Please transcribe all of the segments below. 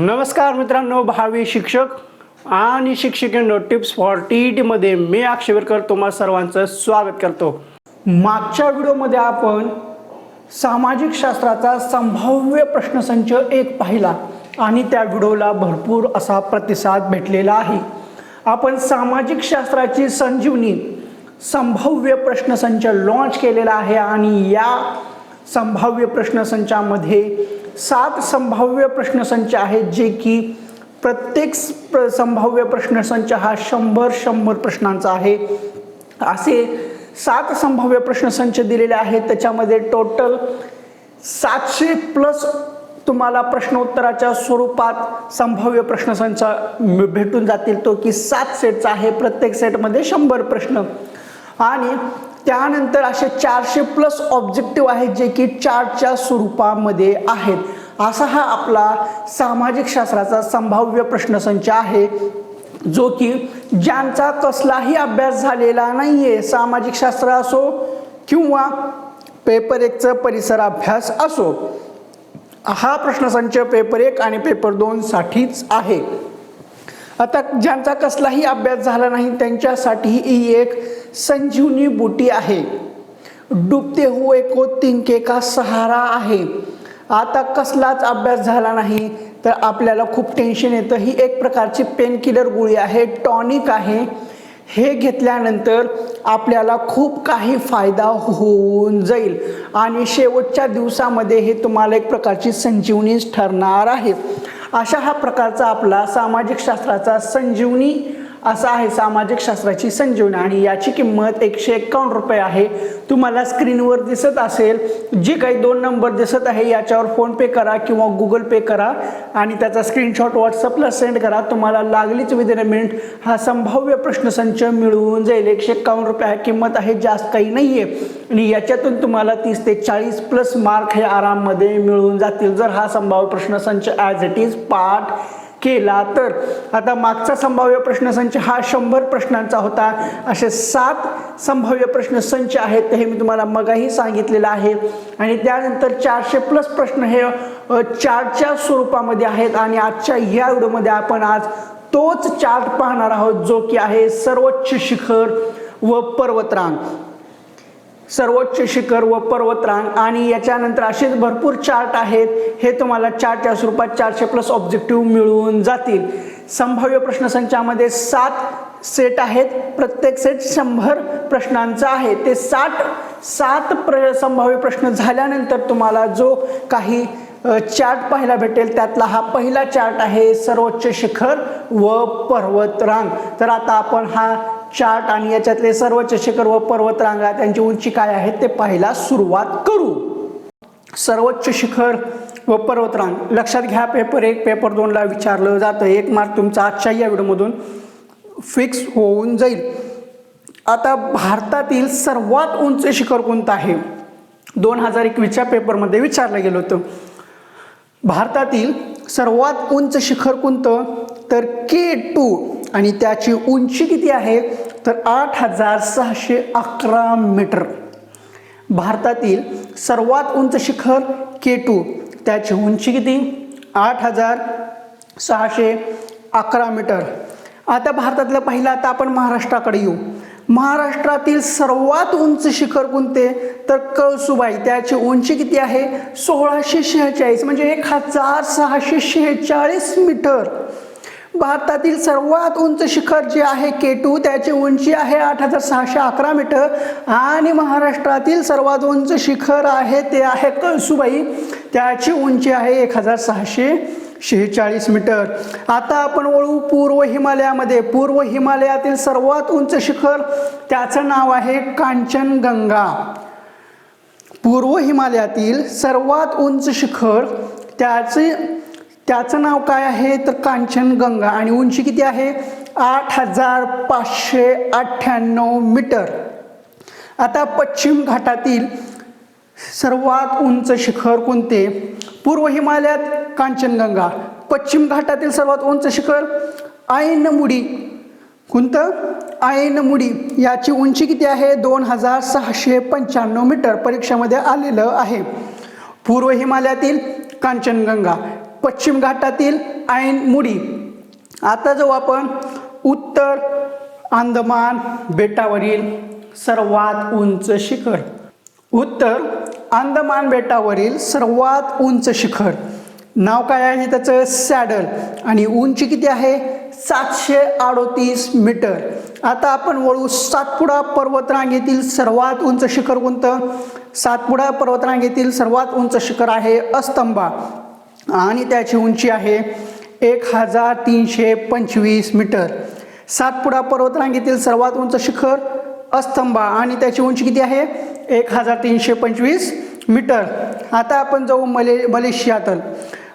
नमस्कार मित्रांनो भावी शिक्षक आणि शिक्षिकेनो टिप्स फॉर टी ई टीमध्ये मी अक्षयवरकर तुम्हा सर्वांचं स्वागत करतो. मागच्या व्हिडिओमध्ये आपण सामाजिक शास्त्राचा संभाव्य प्रश्नसंच एक पाहिला आणि त्या व्हिडिओला भरपूर असा प्रतिसाद भेटलेला आहे. आपण सामाजिक शास्त्राची संजीवनी संभाव्य प्रश्नसंच लॉन्च केलेला आहे आणि या संभाव्य प्रश्नसंचामध्ये सात संभाव्य प्रश्नसंच आहेत जे की प्रत्येक प्र- संभाव्य प्रश्नसंच हा शंभर शंभर प्रश्नांचा आहे. असे सात संभाव्य प्रश्नसंच दिलेले आहेत. त्याच्यामध्ये टोटल सातशे प्लस तुम्हाला प्रश्नोत्तराच्या स्वरूपात संभाव्य प्रश्नसंच भेटून जातील. तो की सात सेटचा आहे. प्रत्येक सेटमध्ये शंभर प्रश्न. आणि त्यानंतर असे चारशे प्लस ऑब्जेक्टिव्ह आहेत जे की चार्टच्या स्वरूपामध्ये आहेत. असा हा आपला सामाजिक शास्त्राचा संभाव्य प्रश्नसंच आहे जो की ज्यांचा कसलाही अभ्यास झालेला नाही आहे सामाजिक शास्त्र असो किंवा पेपर एकचं परिसर अभ्यास असो हा प्रश्नसंच पेपर एक आणि पेपर दोनसाठीच आहे. आता ज्यांचा कसलाही अभ्यास झाला नाही त्यांच्यासाठी ही एक संजीवनी बुटी आहे. डुबते हुए को तिनके का सहारा आहे. आता कसलाच अभ्यास झाला नाही तर आपल्याला खूप टेन्शन येतं. ही एक प्रकारची पेन किलर गोळी आहे टॉनिक आहे. हे घेतल्यानंतर आपल्याला खूप काही फायदा होऊन जाईल. आणि शेवटच्या दिवसामध्ये हे तुम्हाला एक प्रकारची संजीवनीच ठरणार आहे. अशा हा प्रकारचा आपला सामाजिक शास्त्राचा संजीवनी असा आहे सामाजिक शास्त्राची संजीवनी आणि याची किंमत एकशे एक्कावन्न रुपये आहे. तुम्हाला स्क्रीनवर दिसत असेल जे काही दोन नंबर दिसत आहे याच्यावर फोनपे करा किंवा गुगल पे करा आणि त्याचा स्क्रीनशॉट व्हॉट्सअपला सेंड करा. तुम्हाला लागलीच विदिन अ मिनिट हा संभाव्य प्रश्नसंच मिळवून जाईल. एकशे एक्कावन्न रुपये किंमत आहे जास्त काही नाही आहे आणि याच्यातून तुम्हाला तीस ते चाळीस प्लस मार्क हे आराममध्ये मिळून जातील. जर हा संभाव्य प्रश्नसंच ॲज इट इज पार्ट केला तर? आता मागचा संभाव्य प्रश्नसंच हा शंभर प्रश्नांचा होता. असे सात संभाव्य प्रश्नसंच आहेत हे मी तुम्हाला मगाही सांगितलेलं आहे. आणि त्यानंतर चारशे प्लस प्रश्न हे चारच्या चार्टच्या स्वरूपामध्ये आहेत आणि आजच्या या व्हिडिओमध्ये आपण आज तोच चार्ट पाहणार आहोत जो की आहे सर्वोच्च शिखर व पर्वतरांग. सर्वोच्च शिखर व पर्वतरांग आणि याच्यानंतर असेच भरपूर चार्ट आहेत हे तुम्हाला चार्टच्या स्वरूपात चारशे प्लस ऑब्जेक्टिव्ह मिळून जातील. संभाव्य प्रश्नसंचामध्ये सात सेट आहेत प्रत्येक सेट शंभर प्रश्नांचा आहे. ते साठ सात प्र संभाव्य प्रश्न झाल्यानंतर तुम्हाला जो काही चार्ट पाहायला भेटेल त्यातला हा पहिला चार्ट आहे सर्वोच्च शिखर व पर्वतरांग. तर आता आपण हा चार्ट आणि याच्यातले सर्वोच्च शिखर व पर्वतरांगा त्यांची उंची काय आहे ते पाहायला सुरुवात करू. सर्वोच्च शिखर व पर्वतरांग लक्षात घ्या पेपर एक पेपर दोनला विचारलं जातं. एक मार्क तुमचा आजच्या या व्हिडिओमधून फिक्स होऊन जाईल. आता भारतातील सर्वात उंच शिखर कोणतं आहे? दोन हजार एकवीसच्या पेपरमध्ये विचारलं गेलं होतं. भारतातील सर्वात उंच शिखर कोणतं? तर के टू. आणि त्याची उंची किती आहे? तर आठ हजार सहाशे अकरा मीटर. भारतातील सर्वात उंच शिखर के टू त्याची उंची किती? आठ हजार सहाशे अकरा मीटर. आता भारतातलं पहिलं आता आपण महाराष्ट्राकडे येऊ. महाराष्ट्रातील सर्वात उंच शिखर कोणते? तर कळसुबाई. त्याची उंची किती आहे? सोळाशे शेहेचाळीस. म्हणजे एक हजार सहाशे शेहेचाळीस मीटर. भारतातील सर्वात उंच शिखर जे आहे के टू त्याची उंची आहे आठ हजार सहाशे अकरा मीटर आणि महाराष्ट्रातील सर्वात उंच शिखर आहे ते आहे कळसुबाई. त्याची उंची आहे एक हजार सहाशे शेहेचाळीस मीटर. आता आपण वळू पूर्व हिमालयामध्ये. पूर्व हिमालयातील सर्वात उंच शिखर त्याचं नाव आहे कांचनगंगा. पूर्व हिमालयातील सर्वात उंच शिखर त्याचे त्याचं नाव काय आहे? तर कांचनगंगा आणि उंची किती आहे? आठ हजार पाचशे अठ्ठ्याण्णव मीटर. आता पश्चिम घाटातील सर्वात उंच शिखर कोणते? पूर्व हिमालयात कांचनगंगा पश्चिम घाटातील सर्वात उंच शिखर आयनमुडी. कोणतं? आयनमुडी. याची उंची किती आहे? दोन हजार सहाशे पंच्याण्णव मीटर परीक्षेमध्ये आलेलं आहे. पूर्व हिमालयातील कांचनगंगा पश्चिम घाटातील ऐन मुडी. आता जाऊ आपण उत्तर अंदमान बेटावरील सर्वात उंच शिखर. उत्तर अंदमान बेटावरील सर्वात उंच शिखर. नाव काय आहे त्याचं? सॅडल. आणि उंची किती आहे? सातशे अडोतीस मीटर. आता आपण वळू सातपुडा पर्वतरांगेतील सर्वात उंच शिखर कोणतं? सातपुडा पर्वतरांगेतील सर्वात उंच शिखर आहे अस्तंबा आणि त्याची उंची आहे एक हजार तीनशे पंचवीस मीटर. सातपुडा पर्वतरांगेतील सर्वात उंच शिखर अस्तंभा आणि त्याची उंची किती आहे? एक हजार तीनशे पंचवीस मीटर. आता आपण जाऊ मले मलेशियातल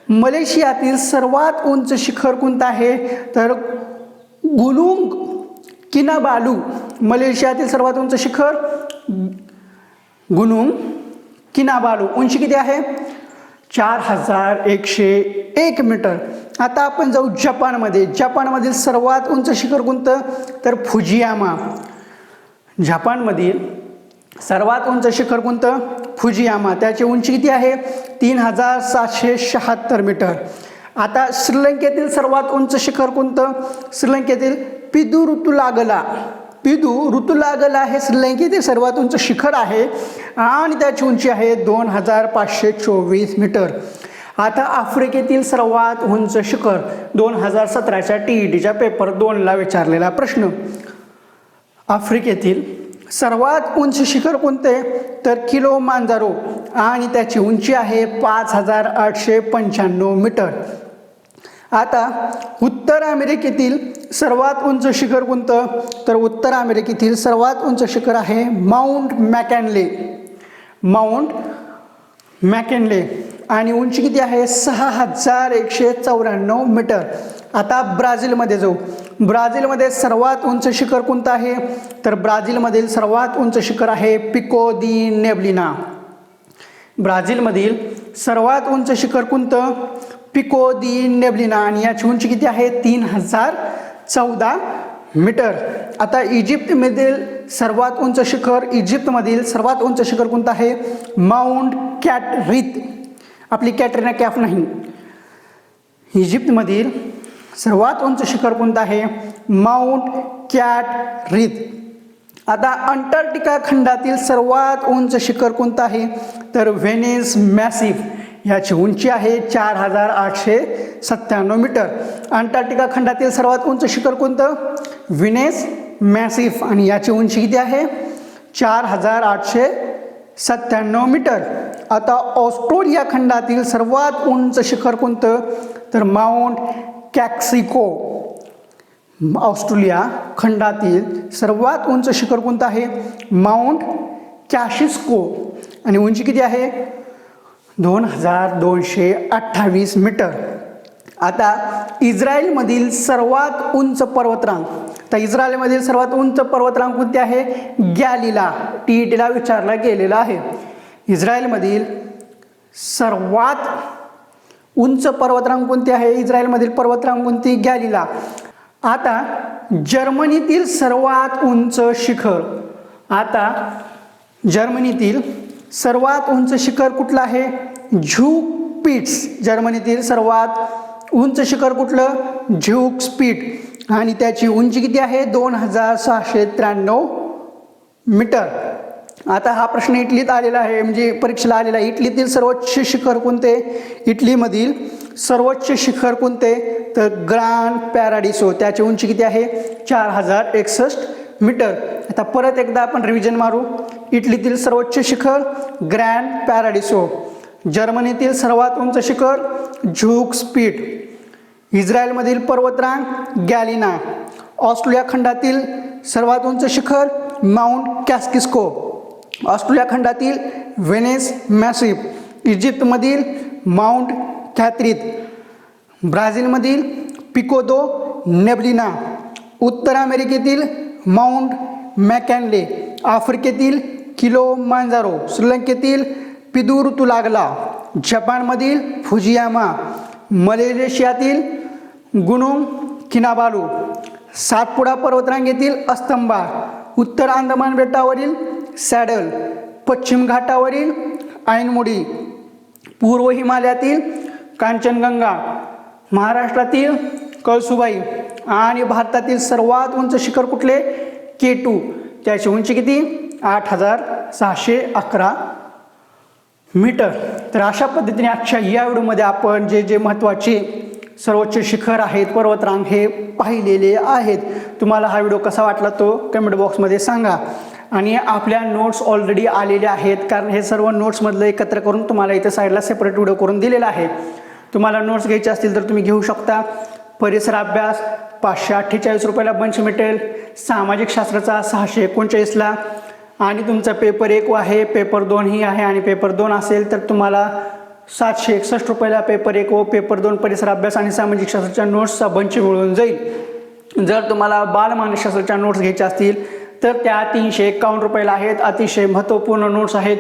मलेशियातील सर्वात उंच शिखर कोणतं आहे? तर गुलुंग किनाबालू. मलेशियातील सर्वात उंच शिखर गुनुंग किनाबालू. उंची किती आहे? चार हजार एकशे एक मीटर. आता आपण जाऊ जपानमध्ये. जपानमधील सर्वात उंच शिखर कोणतं? तर फुजियामा. जपानमधील सर्वात उंच शिखर कोणतं? फुजियामा. त्याची उंची किती आहे? तीन हजार सातशे शहात्तर मीटर. आता श्रीलंकेतील सर्वात उंच शिखर कोणतं? श्रीलंकेतील पिदू ऋतुलागला पिदू ऋतुलागला हे सर्वात उंच शिखर आहे आणि त्याची उंची आहे दोन हजार पाचशे चोवीस मीटर. आता आफ्रिकेतील सर्वात उंच शिखर दोन हजार सतराच्या टी ई टीच्या पेपर दोनला विचारलेला प्रश्न. आफ्रिकेतील सर्वात उंच शिखर कोणते? तर किलो मांजारो आणि त्याची उंची आहे पाच हजार आठशे पंच्याण्णव मीटर. आता उत्तर अमेरिकेतील सर्वात उंच शिखर कोणतं? तर उत्तर अमेरिकेतील सर्वात उंच शिखर आहे माउंट मॅकॅनले. माउंट मॅकॅनले. आणि उंची किती आहे? सहा हजार एकशे चौऱ्याण्णव मीटर. आता ब्राझीलमध्ये जाऊ. ब्राझीलमध्ये सर्वात उंच शिखर कोणतं आहे? तर ब्राझीलमधील सर्वात उंच शिखर आहे पिको दी नेब्लिना. ब्राझीलमधील सर्वात उंच शिखर कोणतं? पिको दी नेब्लिना आणि याची उंची किती आहे? तीन हजार चौदा मीटर. आता इजिप्तमधील सर्वात उंच शिखर इजिप्तमधील सर्वात उंच शिखर कोणतं आहे? माउंट कॅटरीत आपली कॅटरीना कॅफ नाही. इजिप्तमधील सर्वात उंच शिखर कोणतं आहे? माउंट कॅट रित आता अंटार्क्टिका खंडातील सर्वात उंच शिखर कोणतं आहे? तर व्हेनिस मॅसिफ याची उंची आहे चार हजार आठशे सत्त्याण्णव मीटर. अंटार्क्टिका खंडातील सर्वात उंच शिखर कोणतं? विनेस मॅसिफ. आणि याची उंची किती आहे? चार हजार आठशे सत्त्याण्णव मीटर. आता ऑस्ट्रेलिया खंडातील सर्वात उंच शिखर कोणतं? तर माउंट कॅक्सिको. ऑस्ट्रेलिया खंडातील सर्वात उंच शिखर कोणतं आहे? माउंट कॅशिस्को आणि उंची किती आहे? दोन हजार दोनशे अठ्ठावीस मीटर. आता इस्रायलमधील सर्वात उंच पर्वतरांग तर इस्रायलमधील सर्वात उंच पर्वतरांग कोणती आहे? गॅलिला. टी ई टीला विचारला गेलेला आहे. इस्रायलमधील सर्वात उंच पर्वतरांग कोणती आहे? इस्रायलमधील पर्वतरांग कोणती? गॅलिला. आता जर्मनीतील सर्वात उंच शिखर. आता जर्मनीतील सर्वात उंच शिखर कुठलं आहे? झ्यूक पीट्स. जर्मनीतील सर्वात उंच शिखर कुठलं? झ्यूक स्पीट आणि त्याची उंची किती आहे? दोन हजार सहाशे त्र्याण्णव मीटर. आता हा प्रश्न इटलीत आलेला आहे. म्हणजे परीक्षेला आलेला आहे. इटलीतील सर्वोच्च शिखर कोणते? इटलीमधील सर्वोच्च शिखर कोणते? तर ग्रँड पॅराडिसो. त्याची उंची किती आहे? चार हजार एकसष्ट मीटर. आता परत एकदा आपण रिव्हिजन मारू. इटलीतील सर्वोच्च शिखर ग्रँड पॅराडिसो. जर्मनीतील सर्वात उंच शिखर झूक स्पीट इस्रायलमधील पर्वतरांग गॅलिना. ऑस्ट्रेलिया खंडातील सर्वात उंच शिखर माउंट कॅस्किस्को. ऑस्ट्रेलिया खंडातील व्हेनेस मॅसिफ. इजिप्तमधील माउंट कॅथरीत. ब्राझीलमधील पिकोदो नेब्लिना. उत्तर अमेरिकेतील माउंट मॅकॅनले. आफ्रिकेतील किलो मांजारो श्रीलंकेतील पिदूर तुलागला जपानमधील फुजियामा मलेशियातील गुनुंग किनाबालू सातपुडा पर्वतरांगेतील अस्तंबा उत्तर अंदमान बेटावरील सॅडल पश्चिम घाटावरील ऐनमुडी पूर्व हिमालयातील कांचनगंगा महाराष्ट्रातील कळसुबाई आणि भारतातील सर्वात उंच शिखर कुठले? के टू त्याची उंची किती? आठ हजार सहाशे अकरा मीटर. तर अशा पद्धतीने आजच्या या व्हिडिओमध्ये आपण जे जे महत्त्वाचे सर्वोच्च शिखर आहेत पर्वतरांग हे पाहिलेले आहेत तुम्हाला हा व्हिडिओ कसा वाटला तो कमेंट बॉक्समध्ये सांगा. आणि आपल्या नोट्स ऑलरेडी आलेल्या आहेत कारण हे सर्व नोट्समधलं एकत्र करून तुम्हाला इथे साईडला सेपरेट व्हिडिओ करून दिलेला आहे. तुम्हाला नोट्स घ्यायचे असतील तर तुम्ही घेऊ शकता. परिसर अभ्यास पाचशे अठ्ठेचाळीस रुपयाला बंच मिळेल सामाजिक शास्त्राचा सहाशे एकोणचाळीसला आणि तुमचा पेपर एक आहे पेपर दोन ही आहे आणि पेपर दोन असेल तर तुम्हाला सातशे एकसष्ट रुपयाला पेपर एक व पेपर दोन परिसर अभ्यास आणि सामाजिक शास्त्राच्या नोट्सचा बंच मिळून जाईल. जर तुम्हाला बालमानसशास्त्राच्या नोट्स घ्यायच्या असतील तर त्या तीनशे एकावन्न रुपयाला आहेत. अतिशय महत्त्वपूर्ण नोट्स आहेत.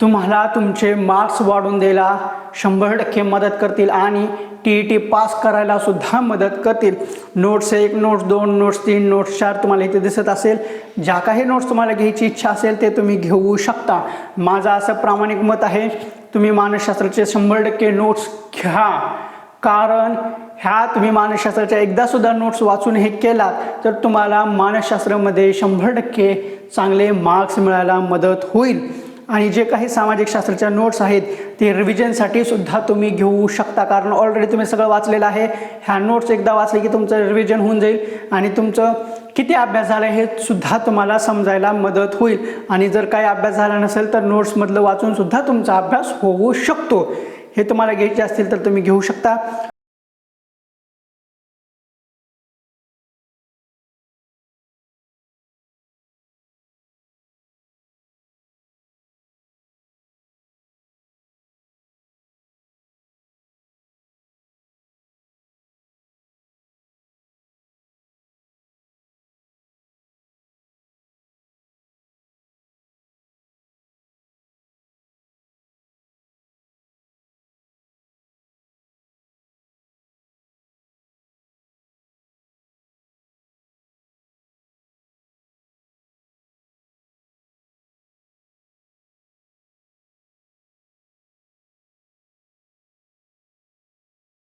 तुम्हाला तुमचे मार्क्स वाढवून द्यायला शंभर टक्के मदत करतील आणि टी ई टी पास करायला सुद्धा मदत करतील. नोट्स एक नोट्स दोन नोट्स तीन नोट्स चार तुम्हाला इथे दिसत असेल. ज्या काही नोट्स तुम्हाला घ्यायची इच्छा असेल ते तुम्ही घेऊ शकता. माझं असं प्रामाणिक मत आहे तुम्ही मानसशास्त्राचे शंभर टक्के नोट्स घ्या. कारण ह्या तुम्ही मानसशास्त्राच्या एकदा सुद्धा नोट्स वाचून हे केलात तर तुम्हाला मानसशास्त्रामध्ये शंभर टक्के चांगले मार्क्स मिळायला मदत होईल. आणि जे काही सामाजिक शास्त्राच्या नोट्स आहेत ते रिव्हिजनसाठी सुद्धा तुम्ही घेऊ शकता. कारण ऑलरेडी तुम्ही सगळं वाचलेलं आहे. ह्या नोट्स एकदा वाचले की तुमचं रिव्हिजन होऊन जाईल आणि तुमचं किती अभ्यास झाला हे सुद्धा तुम्हाला समजायला मदत होईल. आणि जर काही अभ्यास झाला नसेल तर नोट्समधलं वाचून सुद्धा तुमचा अभ्यास होऊ शकतो. हे तुम्हाला घ्यायचे असतील तर तुम्ही घेऊ शकता.